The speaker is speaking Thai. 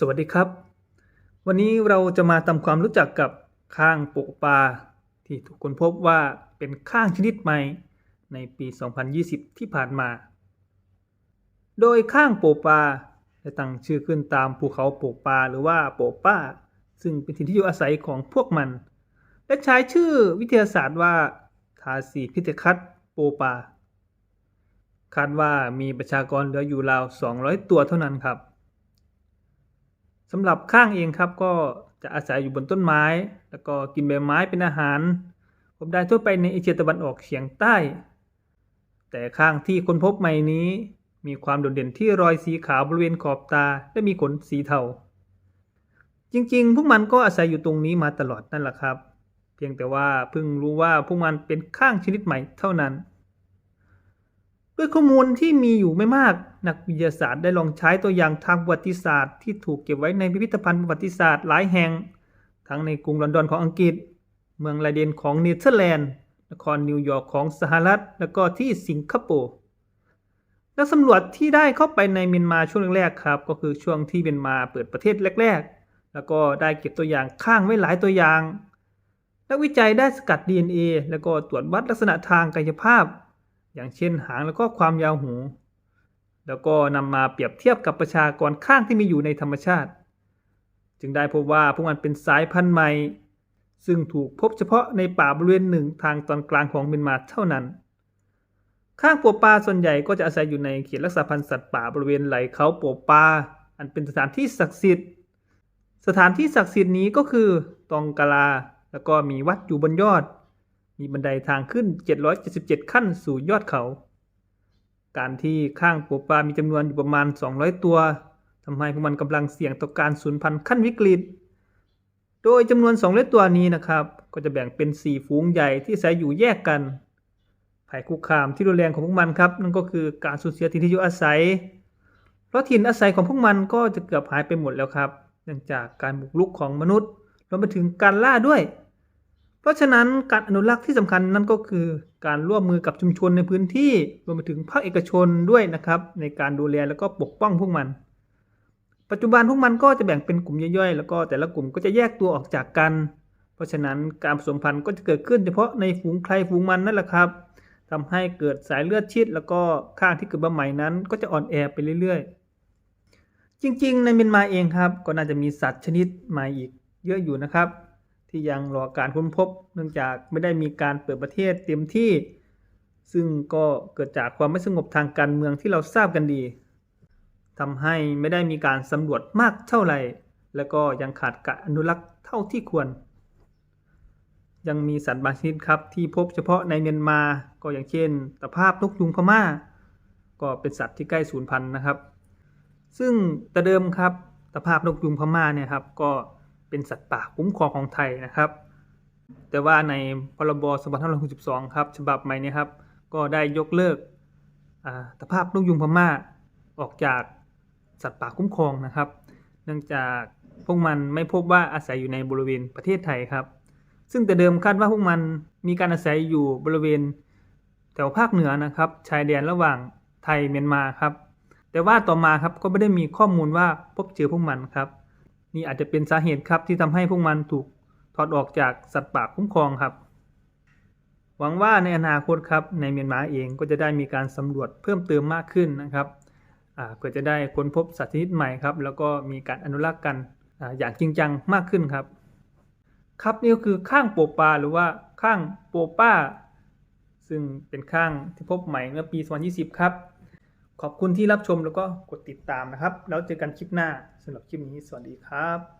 สวัสดีครับ วันนี้เราจะมาทำความรู้จักกับข้างโปกปลาที่ทุกคนพบว่าเป็นข้างชนิดใหม่ในปี 2020 ที่ผ่านมา โดยข้างโปกปลาได้ตั้งชื่อขึ้นตามภูเขาโปกปลาหรือว่าโปกป้า ซึ่งเป็นถิ่นที่อยู่อาศัยของพวกมัน และใช้ชื่อวิทยาศาสตร์ว่าทาสีพิเทคัสโปปาคาดว่ามีประชากรเหลืออยู่ราว 200 ตัวเท่านั้นครับ สำหรับข้างเองครับก็จะอาศัยอยู่บนต้นไม้ แล้วก็กินใบไม้เป็นอาหารพบได้ทั่วไปในเอเชียตะวันออกเฉียงใต้ แต่ข้างที่ค้นพบใหม่นี้ มีความโดดเด่นที่รอยสีขาวบริเวณขอบตาและมีขนสีเทา จริงๆ พวกมันก็อาศัยอยู่ตรงนี้มาตลอดนั่นแหละครับ เพียงแต่ว่าเพิ่งรู้ว่าพวกมันเป็นข้างชนิดใหม่เท่านั้น ด้วยข้อมูลที่มีอยู่ไม่มาก นักวิทยาศาสตร์ได้ลองใช้ตัวอย่างทางประวัติศาสตร์ที่ถูกเก็บไว้ในพิพิธภัณฑ์ประวัติศาสตร์หลายแห่ง ทั้งในกรุงลอนดอนของอังกฤษ เมืองไลเดนของเนเธอร์แลนด์ นครนิวยอร์กของสหรัฐ และก็ที่สิงคโปร์ นักสำรวจที่ได้เข้าไปในเมียนมาช่วงแรกๆครับ ก็คือช่วงที่เมียนมาเปิดประเทศแรก ๆ แล้วก็ได้เก็บตัวอย่างข้างไว้หลายตัวอย่าง นักวิจัยได้สกัด DNA แล้วก็ตรวจวัดลักษณะทางกายภาพ อย่างเช่นหางแล้วก็ความยาวหู แล้วก็นำมาเปรียบเทียบกับประชากรข้างที่มีอยู่ในธรรมชาติ จึงได้พบว่าพวกมันเป็นสายพันธุ์ใหม่ ซึ่งถูกพบเฉพาะในป่าบริเวณหนึ่งทางตอนกลางของเมียนมาเท่านั้น ข้างปัวปลาส่วนใหญ่ก็จะอาศัยอยู่ในเขตรักษาพันธุ์สัตว์ป่าบริเวณไหลเขาปัวปลาอันเป็นสถานที่ศักดิ์สิทธิ์ สถานที่ศักดิ์สิทธิ์นี้ก็คือตองกาลา แล้วก็มีวัดอยู่บนยอด มีบันไดทางขึ้น 777 ขั้นสู่ยอดเขา การที่ข้างปัวปลามีจำนวนอยู่ประมาณ 200 ตัวทำให้พวกมันกำลังเสี่ยงต่อการสูญพันธุ์ขั้นวิกฤต โดยจำนวน 200 ตัวนี้นะครับ ก็จะแบ่งเป็น 4 ฝูงใหญ่ที่อาศัยอยู่แยกกันภัยคุกคามที่รุนแรงของพวกมันครับ นั่นก็คือการสูญเสียถิ่นที่อยู่อาศัย เพราะถิ่นอาศัยของพวกมันก็จะเกือบหายไปหมดแล้วครับ เนื่องจากการบุกรุกของมนุษย์รวมไปถึงการล่าด้วย เพราะฉะนั้นการอนุรักษ์ที่สำคัญนั่นก็คือการร่วมมือกับชุมชนในพื้นที่รวมไปถึงภาคเอกชนด้วยนะครับ ในการดูแลแล้วก็ปกป้องพวกมัน ปัจจุบันพวกมันก็จะแบ่งเป็นกลุ่มย่อยๆ แล้วก็แต่ละกลุ่มก็จะแยกตัวออกจากกัน เพราะฉะนั้นการผสมพันธุ์ก็จะเกิดขึ้นเฉพาะในฝูงใครฝูงมันนั่นแหละครับทำให้เกิดสายเลือดชิด แล้วก็ข้างที่เกิดมาใหม่นั้น ก็จะอ่อนแอไปเรื่อยๆ จริงๆ ในเมียนมาเองครับ ก็น่าจะมีสัตว์ชนิดใหม่อีกเยอะอยู่นะครับ ที่ยังรอการค้นพบ เนื่องจากไม่ได้มีการเปิดประเทศเต็มที่ ซึ่งก็เกิดจากความไม่สงบทางการเมืองที่เราทราบกันดีทำให้ไม่ได้มีการสำรวจมากเท่าไหร่ แล้วก็ยังขาดการอนุรักษ์เท่าที่ควร ยังมีสัตว์บางชนิดครับที่พบเฉพาะในเมียนมา ก็อย่างเช่น ตะภาพนกยุงพม่า ก็เป็นสัตว์ที่ใกล้สูญพันธุ์นะครับ ซึ่งแต่เดิมครับตะภาพนกยุงพม่าเนี่ยครับก็ เป็นสัตว์ป่าคุ้มครองของไทยนะครับ แต่ว่าในพรบ2562ครับฉบับใหม่นี้ครับก็ได้ยกเลิกตะภาพนกยุงพม่าออกจากสัตว์ป่าคุ้มครองนะครับ เนื่องจากพวกมันไม่พบว่าอาศัยอยู่ในบริเวณประเทศไทยครับ ซึ่งแต่เดิมคาดว่าพวกมันมีการอาศัยอยู่บริเวณแถวภาคเหนือนะครับ ชายแดนระหว่างไทยเมียนมาครับ แต่ว่าต่อมาครับก็ไม่ได้มีข้อมูลว่าพบเจอพวกมันครับ นี่อาจจะเป็นสาเหตุครับที่ทำให้พวกมันถูกถอดออกจากสัตว์ป่าคุ้มครองครับ หวังว่าในอนาคตครับในเมียนมาเองก็จะได้มีการสำรวจเพิ่มเติมมากขึ้นนะครับเพื่อจะได้ค้นพบสัตว์ชนิดใหม่ครับ แล้วก็มีการอนุรักษ์กันออย่างจริงจังมากขึ้นครับ ครับนี่ก็คือข้างโปปาหรือว่าข้างโปป้า ซึ่งเป็นข้างที่พบใหม่เมื่อปี 2020 ครับ ขอบคุณที่รับชมแล้วก็กดติดตามนะครับ แล้วเจอกันคลิปหน้าสำหรับคลิปนี้ สวัสดีครับ